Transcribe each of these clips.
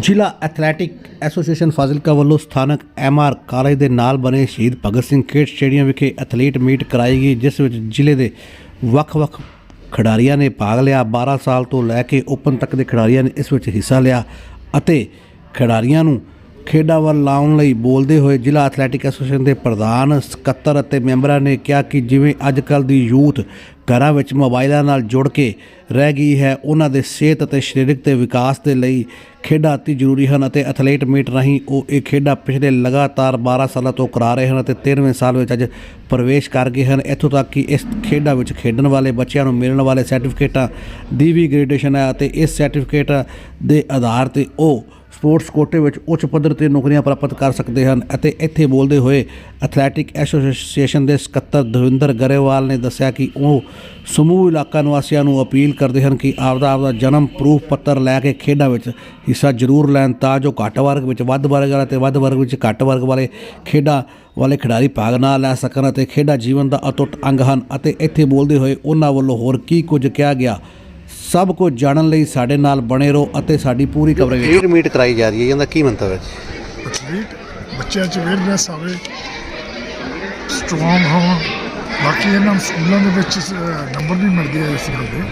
ਜ਼ਿਲ੍ਹਾ athletic association Fazilka ਵੱਲੋਂ ਸਥਾਨਕ ਐਮਆਰ ਕਾਲਜ ਦੇ ਨਾਲ ਬਣੇ ਸ਼ਹੀਦ ਭਗਤ ਸਿੰਘ ਖੇਡ ਸਟੇਡੀਅਮ ਵਿਖੇ ਐਥਲੀਟ ਮੀਟ ਕਰਾਈ ਗਈ, ਜਿਸ ਵਿੱਚ ਜ਼ਿਲ੍ਹੇ ਦੇ ਵੱਖ-ਵੱਖ ਖਿਡਾਰੀਆਂ ਨੇ ਭਾਗ ਲਿਆ। 12 ਸਾਲ ਤੋਂ ਲੈ ਕੇ ਓਪਨ ਤੱਕ ਦੇ ਖਿਡਾਰੀਆਂ ਨੇ ਇਸ ਵਿੱਚ ਹਿੱਸਾ ਲਿਆ ਅਤੇ ਖਿਡਾਰੀਆਂ ਨੂੰ ਖੇਡਾਂ ਵੱਲ ਲਾਉਣ ਲਈ ਬੋਲਦੇ ਹੋਏ ਜ਼ਿਲ੍ਹਾ ਐਥਲੈਟਿਕ ਐਸੋਸੀਏਸ਼ਨ ਦੇ ਪ੍ਰਧਾਨ, ਸਕੱਤਰ ਅਤੇ ਮੈਂਬਰਾਂ ਨੇ ਕਿਹਾ ਕਿ ਜਿਵੇਂ ਅੱਜ ਕੱਲ੍ਹ ਦੀ ਯੂਥ ਘਰਾਂ ਵਿੱਚ ਮੋਬਾਈਲਾਂ ਨਾਲ ਜੁੜ ਕੇ ਰਹਿ ਗਈ ਹੈ। ਉਹਨਾਂ ਦੇ ਸਿਹਤ ਅਤੇ ਸਰੀਰਕ ਤੇ ਵਿਕਾਸ ਦੇ ਲਈ ਖੇਡਾਂ ਅਤੀ ਜ਼ਰੂਰੀ ਹਨ ਅਤੇ ਐਥਲੀਟ ਮੀਟ ਰਾਹੀਂ ਉਹ ਇਹ ਖੇਡਾਂ ਪਿਛਲੇ ਲਗਾਤਾਰ 12 ਸਾਲਾਂ ਤੋਂ ਕਰਾ ਰਹੇ ਹਨ ਅਤੇ 13ਵੇਂ ਸਾਲ ਵਿੱਚ ਅੱਜ ਪ੍ਰਵੇਸ਼ ਕਰ ਗਏ ਹਨ। ਇੱਥੋਂ ਤੱਕ ਕਿ ਇਸ ਖੇਡਾਂ ਵਿੱਚ ਖੇਡਣ ਵਾਲੇ ਬੱਚਿਆਂ ਨੂੰ ਮਿਲਣ ਵਾਲੇ ਸਰਟੀਫਿਕੇਟਾਂ ਦੀ ਵੀ ਗ੍ਰੇਡੇਸ਼ਨ ਹੈ ਅਤੇ ਇਸ ਸਰਟੀਫਿਕੇਟ ਦੇ ਆਧਾਰ ਤੇ ਉਹ ਸਪੋਰਟਸ ਕੋਟੇ ਵਿੱਚ ਉੱਚ ਪੱਧਰ ਤੇ ਨੌਕਰੀਆਂ ਪ੍ਰਾਪਤ ਕਰ ਸਕਦੇ ਹਨ ਅਤੇ ਇੱਥੇ ਬੋਲਦੇ ਹੋਏ ਐਥਲੈਟਿਕ ਐਸੋਸੀਏਸ਼ਨ ਦੇ ਸਕੱਤਰ ਦਵਿੰਦਰ ਗਰੇਵਾਲ ਨੇ ਦੱਸਿਆ ਕਿ ਉਹ ਸਮੂਹ ਇਲਾਕਾ ਨਿਵਾਸੀਆਂ ਨੂੰ ਅਪੀਲ ਕਰਦੇ ਹਨ ਕਿ ਆਪਦਾ ਆਪਦਾ ਜਨਮ ਪ੍ਰੂਫ ਪੱਤਰ ਲੈ ਕੇ ਖੇਡਾਂ ਵਿੱਚ ਹਿੱਸਾ ਜ਼ਰੂਰ ਲੈਣ ਤਾਂ ਜੋ ਘੱਟ ਵਰਗ ਵਿੱਚ ਵੱਧ ਵਰਗ ਵਾਲੇ ਤੇ ਵੱਧ ਵਰਗ ਵਿੱਚ ਘੱਟ ਵਰਗ ਵਾਲੇ ਖੇਡਾਂ ਵਾਲੇ ਖਿਡਾਰੀ ਭਾਗ ਨਾ ਲੈ ਸਕਣ ਅਤੇ ਖੇਡਾਂ ਜੀਵਨ ਦਾ ਅਟੁੱਟ ਅੰਗ ਹਨ ਅਤੇ ਇੱਥੇ ਬੋਲਦੇ ਹੋਏ ਉਹਨਾਂ ਵੱਲੋਂ ਹੋਰ ਕੀ ਕੁਝ ਕਿਹਾ ਗਿਆ ਸਭ ਕੁਝ ਜਾਣਨ ਲਈ ਸਾਡੇ ਨਾਲ ਬਣੇ ਰਹੋ ਅਤੇ ਸਾਡੀ ਪੂਰੀ ਕਵਰੇਜ ਏਡ ਮੀਟ ਕਰਾਈ ਜਾ ਰਹੀ ਹੈ ਇਹਦਾ ਕੀ ਮੰਤਵ ਹੈ ਜੀ? ਐਥਲੀਟ ਬੱਚਿਆਂ 'ਚ ਅਵੇਅਰਨੈਸ ਆਵੇ ਸਟਰੋਂਗ ਹੋਣ। ਬਾਕੀ ਇਹਨਾਂ ਨੂੰ ਸਕੂਲਾਂ ਦੇ ਵਿੱਚ ਨੰਬਰ ਵੀ ਮਿਲਦੇ ਆ ਇਸ ਗੱਲ ਦੇ।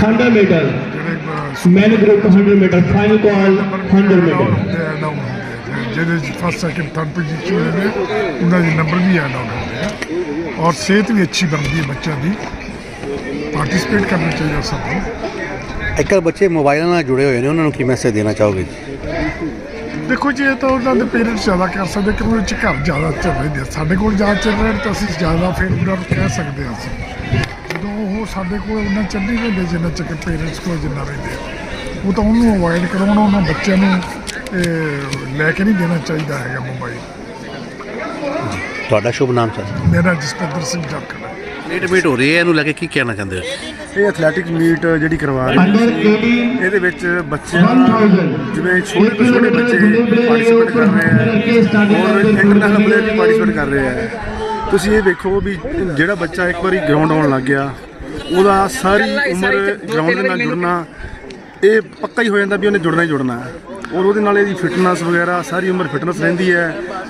100 meter, ਜਿਹੜੇ ਅਹ, men group 100 meter, final call number 100 ਵੀ meter. ਹੁੰਦੇ ਆ down ਹੁੰਦੇ ਆ। ਜਿਹਦੇ ਫਸਟ ਸੈਕਿੰਡ ਥਰਡ ਪੋਜੀਸ਼ਨ ਹੁੰਦੇ ਨੇ ਉਹਨਾਂ ਦੇ ਨੰਬਰ ਵੀ ਹੁੰਦੇ ਆ। ਔਰ ਸਿਹਤ ਵੀ ਅੱਛੀ ਬਣਦੀ ਹੈ ਬੱਚਿਆਂ ਦੀ। ਪਾਰਟਿਸਿਪੇਟ ਕਰਨਾ ਚਾਹੀਦਾ ਸਭ ਨੂੰ। ਅੱਜਕੱਲ ਬੱਚੇ ਮੋਬਾਈਲਾਂ ਨਾਲ ਜੁੜੇ ਹੋਏ ਨੇ ਉਹਨਾਂ ਨੂੰ ਕੀ ਮੈਸੇਜ ਦੇਣਾ ਚਾਹੋਗੇ ਜੀ? ਦੇਖੋ ਜੀ ਇਹ ਤਾਂ ਉਹਨਾਂ ਦੇ ਪੇਰੈਂਟਸ ਜ਼ਿਆਦਾ ਕਰ ਸਕਦੇ ਕਿ ਉਹਦੇ ਚ ਘਰ ਜ਼ਿਆਦਾ ਚੱਲ ਰਹੇ ਨੇ। ਸਾਡੇ ਕੋਲ ਜ਼ਿਆਦਾ ਚੱਲ ਰਹੇ ਨੇ ਤਾਂ ਅਸੀਂ ਜ਼ਿਆਦਾ ਫਿਰ ਉਹਨਾਂ ਨੂੰ ਕਹਿ ਸਕਦੇ ਹਾਂ ਅਸੀਂ। ਜਦੋਂ ਉਹ ਸਾਡੇ ਕੋਲ ਉਹਨਾਂ ਚੱਲ ਰਹਿੰਦੇ ਜਿੰਨਾ ਚੱਕ ਪੇਰੈਂਟਸ ਕੋਲ ਜਿੰਨਾ ਰਹਿੰਦੇ। ਉਹ ਤਾਂ ਉਹਨੂੰ ਅਵੋਇਡ ਕਰਾਉਣਾ ਉਹਨਾਂ ਬੱਚਿਆਂ ਨੂੰ ਇਹ, ਲੈ ਕੇ ਨਹੀਂ ਦੇਣਾ ਚਾਹੀਦਾ ਹੈਗਾ ਮੋਬਾਈਲ ਤੁਹਾਡਾ ਸ਼ੁਭ ਨਾਮ ਸਰ? ਮੇਰਾ ਜਸਪਿੰਦਰ ਸਿੰਘ ਜਾਖੜ ਏਡ ਮੀਟ ਹੋ ਰਹੀ ਹੈ ਇਹਨੂੰ ਲੈ ਕੇ ਕੀ ਕਹਿਣਾ ਚਾਹੁੰਦੇ ਹੋ? ਇਹ ਐਥਲੈਟਿਕ ਮੀਟ ਜਿਹੜੀ ਕਰਵਾ ਰਹੀ 18, ਇਹਦੇ ਵਿੱਚ ਬੱਚਿਆਂ 1000. ਜਿਵੇਂ ਛੋਟੇ ਤੋਂ ਛੋਟੇ ਬੱਚੇ ਪਾਰਟਿਸਿਪੇਟ ਕਰ ਰਹੇ ਹੈ ਔਰ ਇੰਟਰਨੈਸ਼ਨਲ ਪਲੇਅਰ ਵੀ ਪਾਰਟਿਸਿਪੇਟ ਕਰ ਰਹੇ ਹੈ ਤੁਸੀਂ ਇਹ ਦੇਖੋ ਵੀ ਜਿਹੜਾ ਬੱਚਾ ਇੱਕ ਵਾਰੀ ਗਰਾਊਂਡ ਆਉਣ ਲੱਗ ਗਿਆ ਉਹਦਾ ਸਾਰੀ ਉਮਰ ਗਰਾਊਂਡ ਦੇ ਨਾਲ ਜੁੜਨਾ ਇਹ ਪੱਕਾ ਹੀ ਹੋ ਜਾਂਦਾ ਵੀ ਉਹਨੇ ਜੁੜਨਾ ਹੀ ਜੁੜਨਾ ਹੈ। ਔਰ ਉਹਦੇ ਨਾਲ ਇਹਦੀ ਫਿਟਨੈਸ ਵਗੈਰਾ ਸਾਰੀ ਉਮਰ ਫਿਟਨੈਸ ਰਹਿੰਦੀ ਹੈ।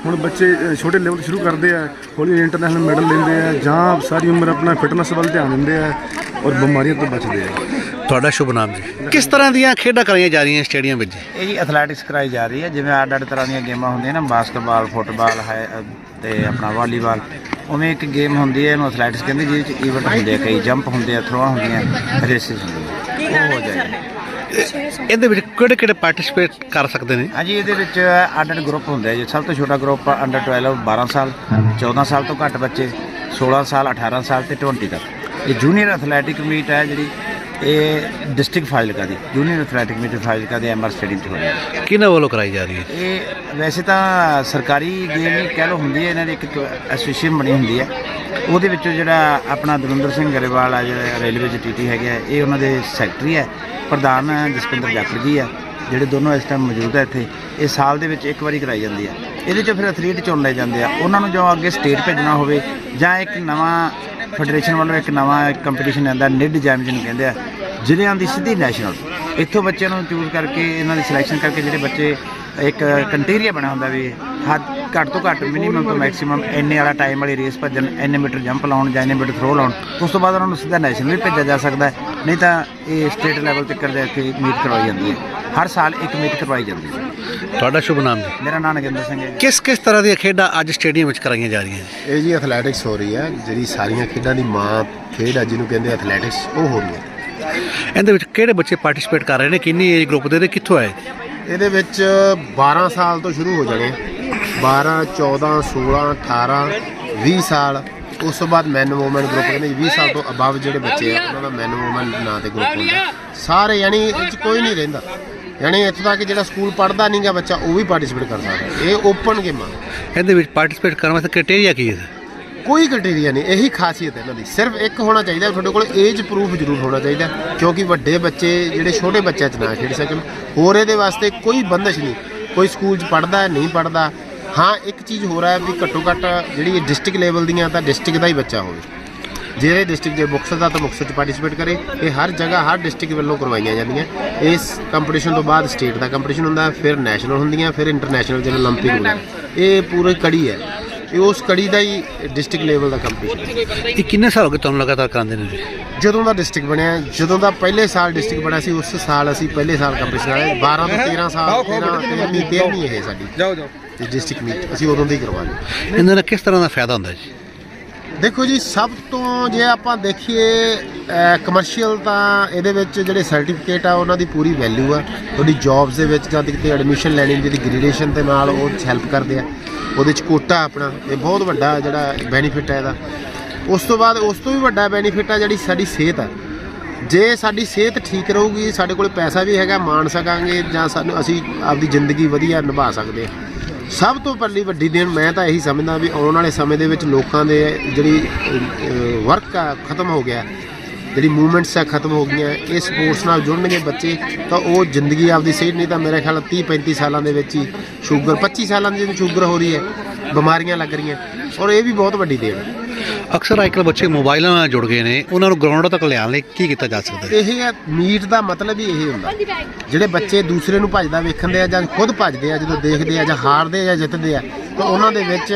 ਹੁਣ ਬੱਚੇ ਛੋਟੇ ਲੈਵਲ ਤੋਂ ਸ਼ੁਰੂ ਕਰਦੇ ਆ ਹੌਲੀ ਇੰਟਰਨੈਸ਼ਨਲ ਮੈਡਲ ਲੈਂਦੇ ਆ ਜਾਂ ਸਾਰੀ ਉਮਰ ਆਪਣਾ ਫਿਟਨੈਸ ਵੱਲ ਧਿਆਨ ਦਿੰਦੇ ਆ ਔਰ ਬਿਮਾਰੀਆਂ ਤੋਂ ਬਚਦੇ ਆ। ਤੁਹਾਡਾ ਸ਼ੁਭ ਨਾਮ ਜੀ? ਕਿਸ ਤਰ੍ਹਾਂ ਦੀਆਂ ਖੇਡਾਂ ਕਰਾਈਆਂ ਜਾ ਰਹੀਆਂ ਸਟੇਡੀਅਮ ਵਿੱਚ? ਇਹ ਜੀ ਐਥਲੈਟਿਕਸ ਕਰਾਈ ਜਾ ਰਹੀ ਹੈ ਜਿਵੇਂ ਅੱਡ ਅੱਡ ਤਰ੍ਹਾਂ ਦੀਆਂ ਗੇਮਾਂ ਹੁੰਦੀਆਂ ਨਾ ਬਾਸਕਟਬਾਲ ਫੁੱਟਬਾਲ ਹੈ ਤੇ ਆਪਣਾ ਵਾਲੀਬਾਲ ਉਵੇਂ ਇੱਕ ਗੇਮ ਹੁੰਦੀ ਹੈ ਇਹਨੂੰ ਐਥਲੈਟਿਕਸ ਕਹਿੰਦੇ ਜਿਹਦੇ ਵਿੱਚ ਈਵੈਂਟ ਹੁੰਦੇ ਆ ਕਈ ਜੰਪ ਹੁੰਦੇ ਆ ਥਰੋਆਂ ਹੁੰਦੀਆਂ ਰੇਸਿਸ ਹੁੰਦੀਆਂ ਉਹ ਹੋ ਜਾਏ ਇਹਦੇ ਵਿੱਚ ਕਿਹੜੇ ਕਿਹੜੇ ਪਾਰਟਿਸਿਪੇਟ ਕਰ ਸਕਦੇ ਨੇ? ਹਾਂਜੀ ਇਹਦੇ ਵਿੱਚ ਅੱਡ ਅੱਡ ਗਰੁੱਪ ਹੁੰਦੇ ਆ ਜੀ। ਸਭ ਤੋਂ ਛੋਟਾ ਗਰੁੱਪ ਅੰਡਰ 12 12 ਸਾਲ 14 ਸਾਲ ਤੋਂ ਘੱਟ ਬੱਚੇ 16 ਸਾਲ 18 ਸਾਲ ਤੇ 20 ਤੱਕ। ਇਹ ਜੂਨੀਅਰ ਐਥਲੈਟਿਕ ਮੀਟ ਹੈ ਜਿਹੜੀ ਇਹ ਡਿਸਟ੍ਰਿਕਟ ਫਾਜ਼ਿਲਕਾ ਦੀ। ਜੂਨੀਅਰ ਐਥਲੈਟਿਕ ਮੀਟ ਫਾਜ਼ਿਲਕਾ ਦੇ ਐਮਆਰ ਸਟੇਡੀਅਮ 'ਚ ਹੋਈ ਹੈ। ਕਿਹਨਾਂ ਵੱਲੋਂ ਕਰਾਈ ਜਾ ਰਹੀ ਹੈ? ਇਹ ਵੈਸੇ ਤਾਂ ਸਰਕਾਰੀ ਗੇਮ ਹੀ ਕਹਿ ਲਓ ਹੁੰਦੀ ਹੈ ਇਹਨਾਂ ਦੀ ਇੱਕ ਐਸੋਸੀਏਸ਼ਨ ਬਣੀ ਹੁੰਦੀ ਹੈ। ਉਹਦੇ ਵਿੱਚੋਂ ਜਿਹੜਾ ਆਪਣਾ ਦਵਿੰਦਰ ਸਿੰਘ ਗਰੇਵਾਲ ਆ, ਜਿਹੜਾ ਰੇਲਵੇ ਚ ਟੀਟੀ ਹੈਗੇ ਆ, ਇਹ ਉਹਨਾਂ ਦੇ ਸੈਕਟਰੀ ਹੈ ਪ੍ਰਧਾਨ ਜਸਪਿੰਦਰ ਜਾਖੜ ਜੀ ਆ, ਜਿਹੜੇ ਦੋਨੋਂ ਇਸ ਟਾਈਮ ਮੌਜੂਦ ਹੈ ਇੱਥੇ, ਇਹ ਸਾਲ ਦੇ ਵਿੱਚ ਇੱਕ ਵਾਰੀ ਕਰਾਈ ਜਾਂਦੀ ਹੈ ਇਹਦੇ ਚੋਂ ਫਿਰ ਐਥਲੀਟ ਚੁਣ ਲਏ ਜਾਂਦੇ ਆ। ਉਹਨਾਂ ਨੂੰ ਜੋ ਅੱਗੇ ਸਟੇਟ ਭੇਜਣਾ ਹੋਵੇ, ਜਾਂ ਇੱਕ ਨਵਾਂ ਫੈਡਰੇਸ਼ਨ ਵੱਲੋਂ ਇੱਕ ਨਵਾਂ ਕੰਪੀਟੀਸ਼ਨ ਆਉਂਦਾ ਨਿਡ ਜੈਮ ਜਿਹਨੂੰ ਕਹਿੰਦੇ ਆ, ਜ਼ਿਲ੍ਹਿਆਂ ਦੀ ਸਿੱਧੀ ਨੈਸ਼ਨਲ ਇੱਥੋਂ ਬੱਚਿਆਂ ਨੂੰ ਚੂਜ਼ ਕਰਕੇ, ਇਹਨਾਂ ਦੀ ਸਿਲੈਕਸ਼ਨ ਕਰਕੇ ਜਿਹੜੇ ਬੱਚੇ ਇੱਕ ਕੰਟੀਰੀਆ ਬਣਿਆ ਹੁੰਦਾ ਵੀ ਹੱਦ ਘੱਟ ਤੋਂ ਘੱਟ ਮਿਨੀਮਮ ਤੋਂ ਮੈਕਸਿਮਮ ਇੰਨੇ ਵਾਲਾ ਟਾਈਮ ਵਾਲੀ ਰੇਸ ਭੱਜਣ ਇੰਨੇ ਮੀਟਰ ਜੰਪ ਲਾਉਣ ਜਾਂ ਇੰਨੇ ਮੀਟਰ ਥਰੋ ਲਾਉਣ ਉਸ ਤੋਂ ਬਾਅਦ ਉਹਨਾਂ ਨੂੰ ਸਿੱਧਾ ਨੈਸ਼ਨਲ ਵੀ ਭੇਜਿਆ ਜਾ ਸਕਦਾ ਹੈ। ਨਹੀਂ ਤਾਂ ਇਹ ਸਟੇਟ ਲੈਵਲ ਤੱਕ ਜਾ ਕੇ ਮੀਟ ਕਰਵਾਈ ਜਾਂਦੀ ਹੈ। ਹਰ ਸਾਲ ਇੱਕ ਮੀਟ ਕਰਵਾਈ ਜਾਂਦੀ ਹੈ। ਤੁਹਾਡਾ ਸ਼ੁਭ ਨਾਮ ਜੀ? ਮੇਰਾ ਨਾਮ ਨਗਿੰਦਰ ਸਿੰਘ ਹੈ ਕਿਸ ਕਿਸ ਤਰ੍ਹਾਂ ਦੀਆਂ ਖੇਡਾਂ ਅੱਜ ਸਟੇਡੀਅਮ ਵਿੱਚ ਕਰਾਈਆਂ ਜਾ ਰਹੀਆਂ ਨੇ ਇਹ ਜੀ ਐਥਲੈਟਿਕਸ ਹੋ ਰਹੀ ਹੈ। ਜਿਹੜੀ ਸਾਰੀਆਂ ਖੇਡਾਂ ਦੀ ਮਾਂ ਖੇਡ ਹੈ ਜਿਹਨੂੰ ਕਹਿੰਦੇ ਐਥਲੈਟਿਕਸ ਉਹ ਹੋ ਰਹੀ ਹੈ ਇਹਦੇ ਵਿੱਚ ਕਿਹੜੇ ਬੱਚੇ ਪਾਰਟਿਸਿਪੇਟ ਕਰ ਰਹੇ ਨੇ? ਕਿੰਨੀ ਏਜ ਗਰੁੱਪ ਦੇ? ਤੇ ਕਿੱਥੋਂ ਆਏ? ਇਹਦੇ ਵਿੱਚ 12 ਸਾਲ ਤੋਂ ਸ਼ੁਰੂ ਹੋ ਜਾਣੇ 12 14 16 18 20 ਸਾਲ। ਉਸ ਤੋਂ ਬਾਅਦ ਮੈਨ ਵੂਮਨ ਗਰੁੱਪ ਕਹਿੰਦੇ ਜੀ 20 ਸਾਲ ਤੋਂ ਅਬਵ ਜਿਹੜੇ ਬੱਚੇ ਆ ਉਹਨਾਂ ਦਾ ਮੈਨ ਵੂਮਨ ਨਾਂ ਤੇ ਗਰੁੱਪ ਹੁੰਦਾ। ਸਾਰੇ ਯਾਨੀ ਇਹ 'ਚ ਕੋਈ ਨਹੀਂ ਰਹਿੰਦਾ। ਯਾਨੀ ਇੱਥੋਂ ਤੱਕ ਜਿਹੜਾ ਸਕੂਲ ਪੜ੍ਹਦਾ ਨਹੀਂਗਾ ਬੱਚਾ ਉਹ ਵੀ ਪਾਰਟਿਸਿਪੇਟ ਕਰ ਸਕਦਾ ਇਹ ਓਪਨ ਗੇਮਾਂ ਇਹਦੇ ਵਿੱਚ ਪਾਰਟਿਸਿਪੇਟ ਕਰਨ ਵਾਸਤੇ ਕ੍ਰਾਈਟੇਰੀਆ ਕੀ ਹੈ ਕੋਈ ਕ੍ਰਾਈਟੇਰੀਆ ਨਹੀਂ ਇਹੀ ਖਾਸੀਅਤ ਹੈ ਇਹਨਾਂ ਦੀ। ਸਿਰਫ ਇੱਕ ਹੋਣਾ ਚਾਹੀਦਾ ਤੁਹਾਡੇ ਕੋਲ ਏਜ ਪ੍ਰੂਫ ਜ਼ਰੂਰ ਹੋਣਾ ਚਾਹੀਦਾ ਕਿਉਂਕਿ ਵੱਡੇ ਬੱਚੇ ਜਿਹੜੇ ਛੋਟੇ ਬੱਚਿਆਂ 'ਚ ਨਾ ਖੇਡ ਸਕਣ। ਹੋਰ ਇਹਦੇ ਵਾਸਤੇ ਕੋਈ ਬੰਦਸ਼ ਨਹੀਂ। ਕੋਈ ਸਕੂਲ 'ਚ ਪੜਦਾ ਨਹੀਂ ਪੜਦਾ ਹਾਂ ਇੱਕ ਚੀਜ਼ ਹੋ ਹੈ ਵੀ ਘੱਟੋ ਘੱਟ ਜਿਹੜੀ ਡਿਸਟ੍ਰਿਕਟ ਲੈਵਲ ਦੀਆਂ ਤਾਂ ਡਿਸਟ੍ਰਿਕਟ ਦਾ ਹੀ ਬੱਚਾ ਹੋਵੇ ਜਿਹੜੇ ਡਿਸਟ੍ਰਿਕਟ ਜੇ ਮੁਕਤਸਰ ਦਾ ਤਾਂ ਮੁਕਤਸਰ ਚ ਪਾਰਟਿਸਿਪੇਟ ਕਰੇ ਇਹ ਹਰ ਜਗ੍ਹਾ ਹਰ ਡਿਸਟ੍ਰਿਕਟ ਵੱਲੋਂ ਕਰਵਾਈਆਂ ਜਾਂਦੀਆਂ ਇਸ ਕੰਪੀਟੀਸ਼ਨ ਤੋਂ ਬਾਅਦ ਸਟੇਟ ਦਾ ਕੰਪੀਟੀਸ਼ਨ ਹੁੰਦਾ ਹੈ, ਫਿਰ ਨੈਸ਼ਨਲ ਹੁੰਦੀਆਂ ਫਿਰ ਇੰਟਰਨੈਸ਼ਨਲ ਜਿਵੇਂ 올림픽 ਹੁੰਦਾ ਹੈ। ਇਹ ਪੂਰੀ ਕੜੀ ਹੈ ਇਹ ਉਸ ਕੜੀ ਦਾ ਹੀ ਡਿਸਟ੍ਰਿਕਟ ਲੈਵਲ ਦਾ ਕੰਪੀਟੀਸ਼ਨ ਇਹ ਕਿੰਨੇ ਸਾਲ ਹੋ ਗਏ ਤੁਹਾਨੂੰ ਲਗਾਤਾਰ ਕਰਾਉਂਦੇ ਨੇ ਜੀ ਜਦੋਂ ਦਾ ਡਿਸਟ੍ਰਿਕਟ ਬਣਿਆ ਜਦੋਂ ਦਾ ਪਹਿਲੇ ਸਾਲ ਡਿਸਟ੍ਰਿਕਟ ਬਣਿਆ ਸੀ ਉਸ ਸਾਲ ਅਸੀਂ ਪਹਿਲੇ ਸਾਲ ਕੰਪੀਟੀਸ਼ਨ ਆਏ 12 ਤੋਂ 13 ਸਾਲ 13 13ਵੀਂ 13ਵੀਂ ਇਹ ਸਾਡੀ ਜਾਓ ਜਾਓ ਡਿਸਟ੍ਰਿਕਟ ਮੀਟ ਅਸੀਂ ਉਦੋਂ ਦੀ ਕਰਵਾ ਲਈ। ਇਹਨਾਂ ਦਾ ਕਿਸ ਤਰ੍ਹਾਂ ਦਾ ਫਾਇਦਾ ਹੁੰਦਾ ਜੀ? ਦੇਖੋ ਜੀ ਸਭ ਤੋਂ ਜੇ ਆਪਾਂ ਦੇਖੀਏ ਕਮਰਸ਼ੀਅਲ ਤਾਂ ਇਹਦੇ ਵਿੱਚ ਜਿਹੜੇ ਸਰਟੀਫਿਕੇਟ ਆ ਉਹਨਾਂ ਦੀ ਪੂਰੀ ਵੈਲਿਊ ਆ। ਤੁਹਾਡੀ ਜੌਬਸ ਦੇ ਵਿੱਚ ਜਾਂ ਕਿਤੇ ਐਡਮਿਸ਼ਨ ਲੈਣੀ ਦੀ ਗ੍ਰੈਜੂਏਸ਼ਨ ਦੇ ਨਾਲ ਉਹ ਹੈਲਪ ਕਰਦੇ ਆ। ਉਹਦੇ ਚ ਕੋਟਾ ਆਪਣਾ ਇਹ ਬਹੁਤ ਵੱਡਾ ਜਿਹੜਾ ਬੈਨੀਫਿਟ ਹੈ ਇਹਦਾ। ਉਸ ਤੋਂ ਬਾਅਦ ਉਸ ਤੋਂ ਵੀ ਵੱਡਾ ਬੈਨੀਫਿਟ ਆ ਜਿਹੜੀ ਸਾਡੀ ਸਿਹਤ ਆ। ਜੇ ਸਾਡੀ ਸਿਹਤ ਠੀਕ ਰਹੂਗੀ ਸਾਡੇ ਕੋਲ ਪੈਸਾ ਵੀ ਹੈਗਾ ਮਾਣ ਸਕਾਂਗੇ ਜਾਂ ਸਾਨੂੰ ਅਸੀਂ ਆਪਦੀ ਜ਼ਿੰਦਗੀ ਵਧੀਆ ਨਿਭਾ ਸਕਦੇ ਹਾਂ ਸਭ ਤੋਂ ਪਹਿਲੀ ਵੱਡੀ ਦੇਣ ਮੈਂ ਤਾਂ ਇਹੀ ਸਮਝਦਾ ਵੀ ਆਉਣ ਵਾਲੇ ਸਮੇਂ ਦੇ ਵਿੱਚ ਲੋਕਾਂ ਦੇ ਜਿਹੜੀ ਵਰਕ ਆ, ਖਤਮ ਹੋ ਗਿਆ। ਜਿਹੜੀ ਮੂਵਮੈਂਟਸ ਆ, ਖਤਮ ਹੋ ਗਈਆਂ। ਇਹ ਸਪੋਰਟਸ ਨਾਲ ਜੁੜਨਗੇ ਬੱਚੇ, ਤਾਂ ਉਹ ਜ਼ਿੰਦਗੀ ਆਪਦੀ ਸਹੀ ਨਹੀਂ ਤਾਂ ਮੇਰੇ ਖਿਆਲ 30 35 ਸਾਲਾਂ ਦੇ ਵਿੱਚ ਹੀ ਸ਼ੂਗਰ 25 ਸਾਲਾਂ ਦੀ ਜਿਹਨੂੰ ਸ਼ੂਗਰ ਹੋ ਰਹੀ ਹੈ, ਬਿਮਾਰੀਆਂ ਲੱਗ ਰਹੀਆਂ। ਔਰ ਇਹ ਵੀ ਬਹੁਤ ਵੱਡੀ ਦੇਣ। ਹੈ ਅਕਸਰ ਅੱਜਕੱਲ ਬੱਚੇ ਮੋਬਾਈਲਾਂ ਨਾਲ ਜੁੜ ਗਏ ਨੇ। ਉਹਨਾਂ ਨੂੰ ਗਰਾਊਂਡ ਤੱਕ ਲਿਆਉਣ ਲਈ ਕੀ ਕੀਤਾ ਜਾ ਸਕਦਾ ਇਹ ਹੈ ਮੀਟ ਦਾ ਮਤਲਬ ਹੀ ਇਹ ਹੁੰਦਾ। ਜਿਹੜੇ ਬੱਚੇ ਦੂਸਰੇ ਨੂੰ ਭੱਜਦਾ ਵੇਖਦੇ ਆ ਜਾਂ ਖੁਦ ਭੱਜਦੇ ਆ ਜਦੋਂ ਦੇਖਦੇ ਆ ਜਾਂ ਹਾਰਦੇ ਆ ਜਾਂ ਜਿੱਤਦੇ ਆ ਤਾਂ ਉਹਨਾਂ ਦੇ ਵਿੱਚ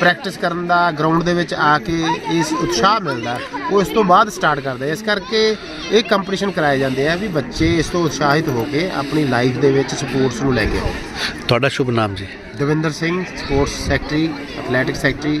ਪ੍ਰੈਕਟਿਸ ਕਰਨ ਦਾ ਗਰਾਊਂਡ ਦੇ ਵਿੱਚ ਆ ਕੇ ਇਸ ਉਤਸ਼ਾਹ ਮਿਲਦਾ। ਉਹ ਇਸ ਤੋਂ ਬਾਅਦ ਸਟਾਰਟ ਕਰਦੇ ਇਸ ਕਰਕੇ ਇਹ ਕੰਪੀਟੀਸ਼ਨ ਕਰਾਏ ਜਾਂਦੇ ਆ ਵੀ ਬੱਚੇ ਇਸ ਤੋਂ ਉਤਸ਼ਾਹਿਤ ਹੋ ਕੇ ਆਪਣੀ ਲਾਈਫ ਦੇ ਵਿੱਚ ਸਪੋਰਟਸ ਨੂੰ ਲੈ ਕੇ ਆਉਣ। ਤੁਹਾਡਾ ਸ਼ੁਭ ਨਾਮ ਜੀ। Davinder Singh sports secretary athletic secretary